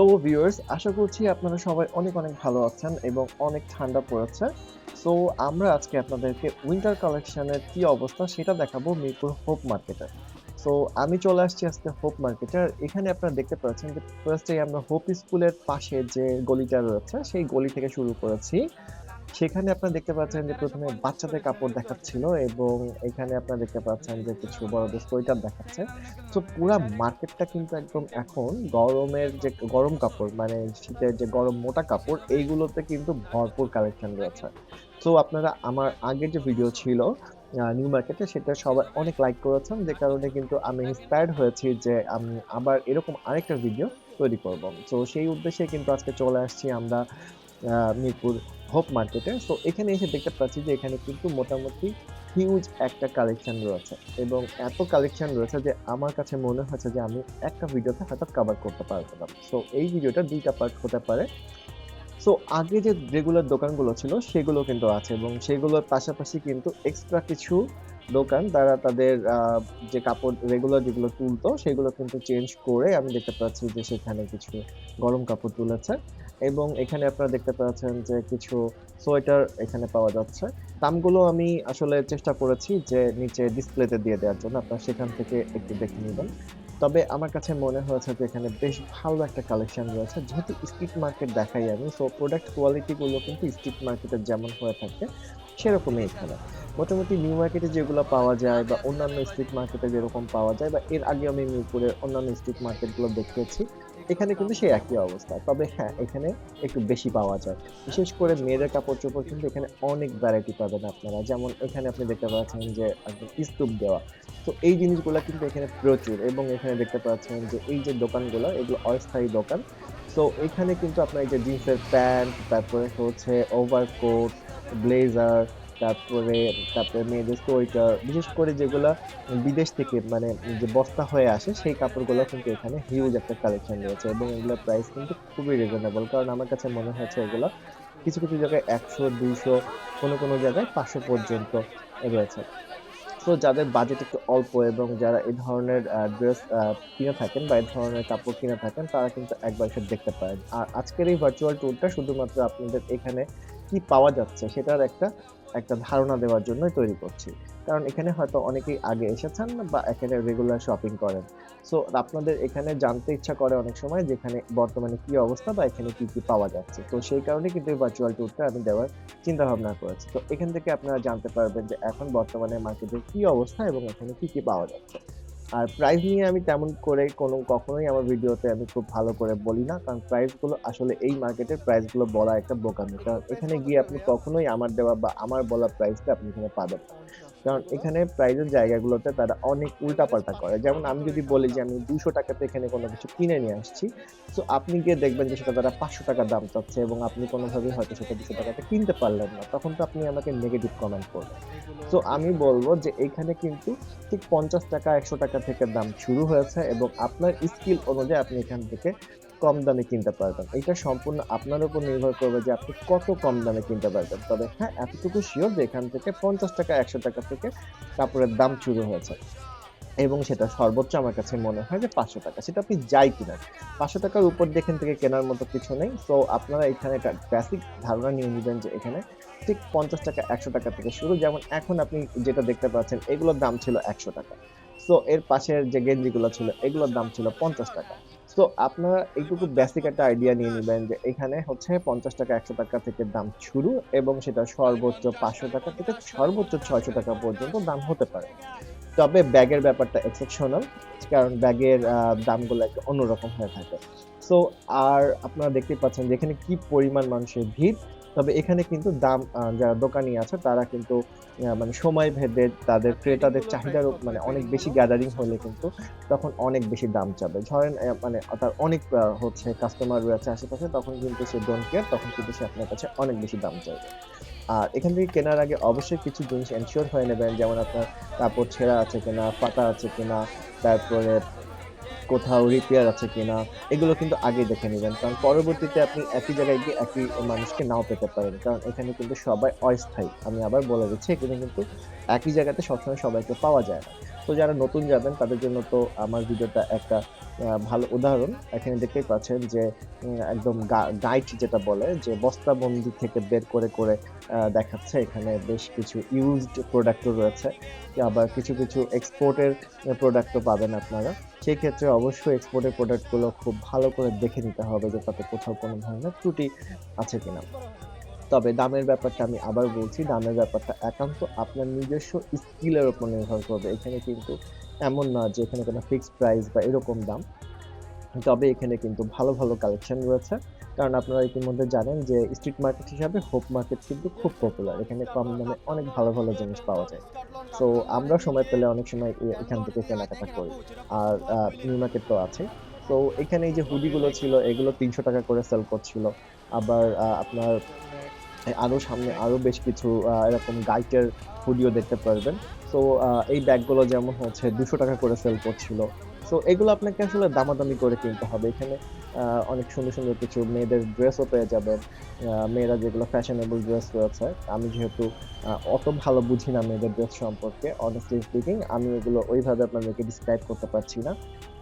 So viewers, আশা করছি আপনারা সবাই অনেক অনেক ভালো আছেন এবং অনেক ঠান্ডা পড়েছে। সো আমরা আজকে আপনাদেরকে উইন্টার কালেকশনের কি অবস্থা সেটা দেখাবো মিরপুর হোপ মার্কেটে। সো আমি চলে আসছি আজকে হোপ মার্কেটে আর এখানে আপনারা দেখতে পাচ্ছেন যে ফার্স্টে আমরা হোপ স্কুলের পাশে যে গলিটা রয়েছে, সেই গলি থেকে শুরু করেছি। সেখানে আপনারা দেখতে পাচ্ছেন যে প্রথমে বাচ্চাদের কাপড় দেখাচ্ছিল এবং এখানে আপনারা দেখতে পাচ্ছেন যে কিছু বড়দের সোয়েটার দেখাচ্ছে। তো পুরো মার্কেটটা কিন্তু একদম এখন গরমের যে গরম কাপড় মানে শীতের যে গরম মোটা কাপড়, এইগুলোতে কিন্তু ভরপুর কালেকশন রয়েছে। তো আপনারা আমার আগের যে ভিডিও ছিল নিউ মার্কেটে, সেটা সবাই অনেক লাইক করেছেন। যে কারণে কিন্তু আমি ইন্সপায়ার্ড হয়েছি যে আমি আবার এরকম আরেকটা ভিডিও তৈরি করব। তো সেই উদ্দেশ্যে কিন্তু আজকে চলে আসছি আমরা মিরপুর হোপ মার্কেটে সো এখানে এসে দেখতে পাচ্ছি যে এখানে কিন্তু মোটামুটি হিউজ একটা কালেকশন রয়েছে এবং এত কালেকশন রয়েছে যে আমার কাছে মনে হচ্ছে যে আমি একটা ভিডিওতে হয়তো কভার করতে পারব না। সো এই ভিডিওটা দুইটা পার্ট হতে পারে। সো আগে যে রেগুলার দোকানগুলো ছিল সেগুলো কিন্তু আছে এবং সেগুলোর পাশাপাশি কিন্তু এক্সট্রা কিছু দোকান তারা তাদের যে কাপড় রেগুলার যেগুলো তুলতো সেগুলো কিন্তু চেঞ্জ করে আমি দেখতে পাচ্ছি যে সেখানে কিছু গরম কাপড় তুলেছে। এবং এখানে আপনারা দেখতে পাচ্ছেন যে কিছু সোয়েটার এখানে পাওয়া যাচ্ছে। দামগুলো আমি আসলে চেষ্টা করেছি যে নিচে ডিসপ্লেতে দিয়ে দেওয়ার জন্য, আপনারা সেখান থেকে একটু দেখে নেবেন। তবে আমার কাছে মনে হয়েছে যে এখানে বেশ ভালো একটা কালেকশন রয়েছে। যেহেতু স্ট্রিট মার্কেট দেখাই আমি সো প্রোডাক্ট কোয়ালিটিগুলো কিন্তু স্ট্রিট মার্কেটে যেমন হয়ে থাকে, সেরকমই এখানে। মোটামুটি নিউ মার্কেটে যেগুলো পাওয়া যায় বা অন্যান্য স্ট্রিট মার্কেটে যেরকম পাওয়া যায় বা এর আগে আমি মিরপুরের অন্যান্য স্ট্রিট মার্কেটগুলো দেখেছি এখানে কিন্তু সেই একই অবস্থা। তবে হ্যাঁ এখানে একটু বেশি পাওয়া যায়। বিশেষ করে মেয়েদের কাপড় চোপড় কিন্তু এখানে অনেক ভ্যারাইটি পাবেন আপনারা। যেমন এখানে আপনি দেখতে পাচ্ছেন যে একদম স্তূপ দেওয়া। তো এই জিনিসগুলো কিন্তু এখানে প্রচুর এবং এখানে দেখতে পাচ্ছেন যে এই যে দোকানগুলো এগুলো অস্থায়ী দোকান। তো এখানে কিন্তু আপনার এই যে জিন্সের প্যান্ট তারপরে হচ্ছে ওভারকোট ব্লেজার তারপরে তারপরে মেয়েদের সোয়েটার বিশেষ করে যেগুলা বিদেশ থেকে মানে যে বস্তা হয়ে আসে, সেই কাপড়গুলো কিন্তু এখানে হিউজ একটা কালেকশন রয়েছে এবং এগুলোর প্রাইস কিন্তু খুবই রিজনেবল কারণ আমার কাছে মনে হয়েছে এগুলো কিছু কিছু জায়গায় একশো, দুইশো, কোনো কোনো জায়গায় পাঁচশো পর্যন্ত রয়েছে। তো যাদের বাজেট একটু অল্প এবং যারা এই ধরনের ড্রেস কিনে থাকেন বা এই ধরনের কাপড় কিনে থাকেন, তারা কিন্তু একবার এসে দেখতে পারেন। আর আজকের এই ভার্চুয়াল ট্যুরটা শুধুমাত্র আপনাদের এখানে কি পাওয়া যাচ্ছে, সেটার একটা ধারণা দেওয়ার জন্যই তৈরি করছি। কারণ এখানে হয়তো অনেকেই আগে এসেছেন বা এখানে রেগুলার শপিং করেন। সো আপনাদের এখানে জানতে ইচ্ছা করে অনেক সময় যেখানে বর্তমানে কি অবস্থা বা এখানে কি কি পাওয়া যাচ্ছে। তো সেই কারণে কিন্তু ভার্চুয়াল ট্যুরটা আমি দেওয়ার চিন্তা ভাবনা করেছি। তো এখান থেকে আপনারা জানতে পারবেন যে এখন বর্তমানে মার্কেটের কি অবস্থা এবং এখানে কি কি পাওয়া যাচ্ছে। আর প্রাইস নিয়ে আমি তেমন করে কোনো, কখনোই আমার ভিডিওতে আমি খুব ভালো করে বলি না। কারণ প্রাইসগুলো আসলে এই মার্কেটের প্রাইসগুলো বলা একটা বোকামি। কারণ এখানে গিয়ে আপনি কখনোই আমার দেওয়া বা আমার বলা প্রাইসটা আপনি এখানে পাবেন কারণ এখানে প্রাইজের জায়গাগুলোতে তারা অনেক উল্টাপাল্টা করে। যেমন আমি যদি বলি যে আমি দুশো টাকাতে এখানে কোনো কিছু কিনে নিয়ে আসছি তো আপনি গিয়ে দেখবেন যে সেটা তারা পাঁচশো টাকা দাম চাচ্ছে এবং আপনি কোনোভাবেই হয়তো সেটা দুশো টাকাতে কিনতে পারলেন না। তখন তো আপনি আমাকে নেগেটিভ কমেন্ট করবেন। তো আমি বলব যে এখানে কিন্তু ঠিক পঞ্চাশ টাকা একশো টাকা থেকে দাম শুরু হয়েছে এবং আপনার স্কিল অনুযায়ী আপনি এখান থেকে কম দামে কিনতে পারবেন। এটা সম্পূর্ণ আপনার উপর নির্ভর করবে যে আপনি কত কম দামে কিনতে পারবেন। তবে হ্যাঁ এতটুকু শিওর যে এখান থেকে পঞ্চাশ টাকা, একশো টাকা থেকে কাপড়ের দাম শুরু হয়েছে। এবং সেটা সর্বোচ্চ আমার কাছে মনে হয় যে পাঁচশো টাকা। সেটা আপনি যাই কিনেন। পাঁচশো টাকার উপর দিয়ে এখান থেকে কেনার মতো কিছু নেই। তো আপনারা এখানে একটা বেসিক ধারণা নিয়ে নেবেন যে এখানে ঠিক পঞ্চাশ টাকা, একশো টাকা থেকে শুরু। যেমন এখন আপনি যেটা দেখতে পাচ্ছেন, এগুলোর দাম ছিল একশো টাকা। সো এর পাশের যে গেঞ্জিগুলো ছিল, এগুলোর দাম ছিল পঞ্চাশ টাকা। সো আপনারা এইটুকু বেসিক একটা আইডিয়া নিয়ে নেবেন যে এখানে হচ্ছে পঞ্চাশ টাকা, একশো টাকা থেকে দাম শুরু এবং সেটা সর্বোচ্চ পাঁচশো টাকা থেকে সর্বোচ্চ ছয়শো টাকা পর্যন্ত দাম হতে পারে। তবে ব্যাগের ব্যাপারটা এক্সেপশনাল কারণ ব্যাগের দামগুলো একটু অন্যরকম হয়ে থাকে। সো আর আপনারা দেখতে পাচ্ছেন যে এখানে কি পরিমাণ মানুষের ভিড় তবে এখানে কিন্তু দাম যারা দোকানি আছে, তারা কিন্তু মানে সময় ভেদে তাদের ক্রেতাদের চাহিদার মানে অনেক বেশি গ্যাদারিং হলে কিন্তু তখন অনেক বেশি দাম চাবে। ধরেন মানে তার অনেক হচ্ছে কাস্টমার রয়েছে আশেপাশে, তখন কিন্তু সে ডোন্ট কেয়ার তখন কিন্তু সে আপনার কাছে অনেক বেশি দাম চাইবে। আর এখান থেকে কেনার আগে অবশ্যই কিছু জিনিস এনশিওর হয়ে নেবেন, যেমন আপনার কাপড় ছেঁড়া আছে কিনা, পাতা আছে কিনা, তারপরে কোথাও রিপেয়ার আছে কিনা, এগুলো কিন্তু আগে দেখে নেবেন। কারণ পরবর্তীতে আপনি একই জায়গায় গিয়ে একই মানুষকে নাও পেতে পারেন। কারণ এখানে কিন্তু সবাই অস্থায়ী। আমি আবার বলে দিচ্ছি, এখানে কিন্তু একই জায়গাতে সবসময় সবাইকে পাওয়া যায় না। তো যারা নতুন যাবেন, তাদের জন্য তো আমার ভিডিওটা একটা ভালো উদাহরণ। এখানে দেখতেই পাচ্ছেন যে একদম গাইড যেটা বলে, যে বস্তাবন্দি থেকে বের করে করে দেখাচ্ছে। এখানে বেশ কিছু ইউজড প্রোডাক্টও রয়েছে। আবার কিছু কিছু এক্সপোর্টের প্রোডাক্টও পাবেন আপনারা। সেই ক্ষেত্রে অবশ্যই এক্সপোর্টের প্রোডাক্টগুলো খুব ভালো করে দেখে নিতে হবে যে তাতে কোথাও কোনো ধরনের ত্রুটি আছে কিনা। তবে দামের ব্যাপারটা আমি আবার বলছি, দামের ব্যাপারটা একান্ত আপনার নিজস্ব স্কিলের উপর নির্ভর করবে। এখানে কিন্তু এমন না যে এখানে কোনো ফিক্সড প্রাইস বা এরকম দাম। তবে এখানে কিন্তু ভালো ভালো কালেকশন রয়েছে। কারণ আপনারা ইতিমধ্যে জানেন যে স্ট্রিট মার্কেট হিসাবে হোপ মার্কেট কিন্তু খুব পপুলার এখানে কম দামে অনেক ভালো ভালো জিনিস পাওয়া যায়। তো আমরা সময় পেলে অনেক সময় এখান থেকে কেনাকাটা করি। আর নিউ মার্কেট তো আছে। তো এখানে এই যে হুডিগুলো ছিল, এগুলো তিনশো টাকা করে সেল করছিল। আবার আপনার আরও সামনে আরও বেশ কিছু এরকম গাইটের হুডিও দেখতে পারবেন। তো এই ব্যাগগুলো যেমন হচ্ছে দুশো টাকা করে সেল করছিল। তো এগুলো আপনাকে আসলে দামাদামি করে কিনতে হবে। এখানে অনেক সুন্দর সুন্দর কিছু মেয়েদের ড্রেসও পেয়ে যাবেন। মেয়েরা যেগুলো ফ্যাশনেবল ড্রেস রয়েছে, আমি যেহেতু অত ভালো বুঝি না মেয়েদের ড্রেস সম্পর্কে অনেস্টলি স্পিকিং আমি এগুলো ওইভাবে আপনাদেরকে ডিসক্রাইব করতে পারছি না।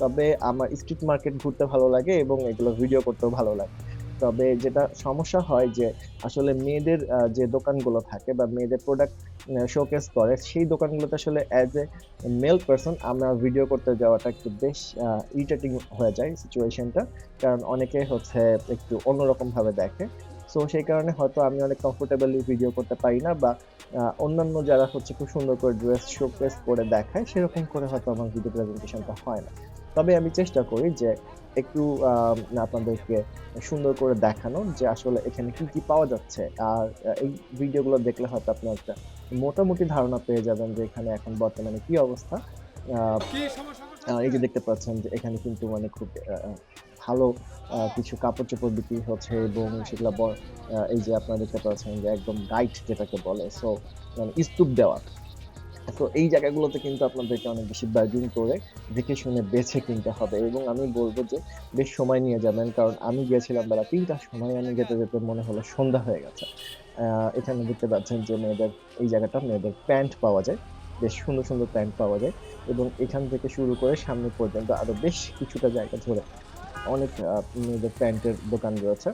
তবে আমার স্ট্রিট মার্কেট ঘুরতে ভালো লাগে এবং এগুলো ভিডিও করতেও ভালো লাগে। তবে যেটা সমস্যা হয় যে আসলে মেয়েদের যে দোকানগুলো থাকে বা মেয়েদের প্রোডাক্ট শোকেস করে, সেই দোকানগুলোতে আসলে অ্যাজ এ মেল পারসন আমরা ভিডিও করতে যাওয়াটা একটু বেশ ইরিটেটিং হয়ে যায় সিচুয়েশনটা কারণ অনেকে হচ্ছে একটু অন্যরকম ভাবে দেখে। সো সেই কারণে হয়তো আমি অনেক কমফোর্টেবলি ভিডিও করতে পারি না বা অন্যান্য যারা হচ্ছে খুব সুন্দর করে ড্রেস শোকেস করে দেখায়, সেরকম করে হয়তো আমার ভিডিও প্রেজেন্টেশনটা হয় না। তবে আমি চেষ্টা করি যে একটু আহ, আপনাদেরকে সুন্দর করে দেখানো যে আসলে এখানে কি কি পাওয়া যাচ্ছে। আর এই ভিডিওগুলো দেখলে হয়তো আপনি একটা মোটামুটি ধারণা পেয়ে যাবেন যে এখানে এখন বর্তমানে কি অবস্থা। এই যে দেখতে পাচ্ছেন যে এখানে কিন্তু মানে খুব ভালো কিছু কাপড় চোপড় বিক্রি হচ্ছে এবং সেগুলো এই যে আপনারা দেখতে পাচ্ছেন যে একদম গাইড যেটাকে বলে সো মানে স্তূপ দেওয়া। তো এই জায়গাগুলোতে কিন্তু আপনাদেরকে অনেক বেশি বার্গেন করে দেখে শুনে বেছে কিনতে হবে এবং আমি বলব যে বেশ সময় নিয়ে যাবেন, কারণ আমি গিয়েছিলাম বেলা তিনটার সময়, আমি যেতে যেতে মনে হলো সন্ধ্যা হয়ে গেছে। এখানে দেখতে পাচ্ছেন যে মেয়েদের, এই জায়গাটা মেয়েদের প্যান্ট পাওয়া যায়, বেশ সুন্দর সুন্দর প্যান্ট পাওয়া যায় এবং এখান থেকে শুরু করে সামনে পর্যন্ত আরও বেশ কিছুটা জায়গা ধরে অনেক মেয়েদের প্যান্টের দোকান রয়েছে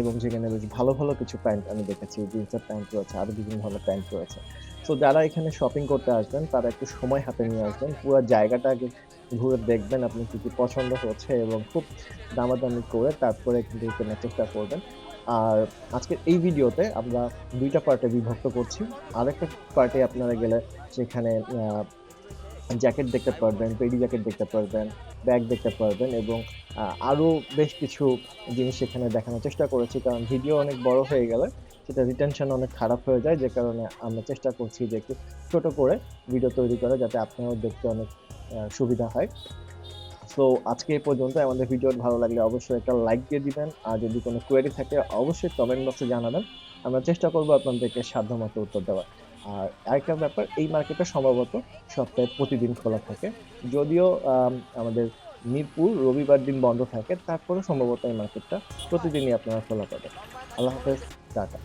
এবং যেখানে বেশ ভালো ভালো কিছু প্যান্ট আমি দেখেছি, জিন্সের প্যান্ট রয়েছে, আরও বিভিন্ন ধরনের প্যান্ট রয়েছে। তো যারা এখানে শপিং করতে আসবেন, তারা একটু সময় হাতে নিয়ে আসবেন। পুরো জায়গাটা আগে ঘুরে দেখবেন আপনি কী কী পছন্দ হচ্ছে এবং খুব দামাদামি করে তারপরে কিন্তু কেনার চেষ্টা করবেন। আর আজকের এই ভিডিওতে আমরা দুইটা পার্টে বিভক্ত করছি। আরেকটা পার্টে আপনারা গেলে সেখানে জ্যাকেট দেখতে পারবেন, পেডি জ্যাকেট দেখতে পারবেন ব্যাগ দেখতে পারবেন এবং আরও বেশ কিছু জিনিস সেখানে দেখানোর চেষ্টা করেছি। কারণ ভিডিও অনেক বড় হয়ে গেলে সেটা রিটেনশন অনেক খারাপ হয়ে যায়, যে কারণে আমরা চেষ্টা করছি যে একটু ছোট করে ভিডিও তৈরি করে যাতে আপনারাও দেখতে অনেক সুবিধা হয়। সো আজকে এই পর্যন্ত আমাদের ভিডিও ভালো লাগলে অবশ্যই একটা লাইক দিয়ে দিবেন। আর যদি কোনো কোয়েরি থাকে, অবশ্যই কমেন্ট বক্সে জানাবেন। আমরা চেষ্টা করব আপনাদেরকে সাধ্যমতো উত্তর দেওয়ার। আর আরেকটা ব্যাপার, এই মার্কেটটা সম্ভবত সপ্তাহে প্রতিদিন খোলা থাকে। যদিও আমাদের মিরপুর রবিবার দিন বন্ধ থাকে তারপরে সম্ভবত এই মার্কেটটা প্রতিদিনই আপনারা খোলা পাবেন। আল্লাহ হাফেজ, টাটা।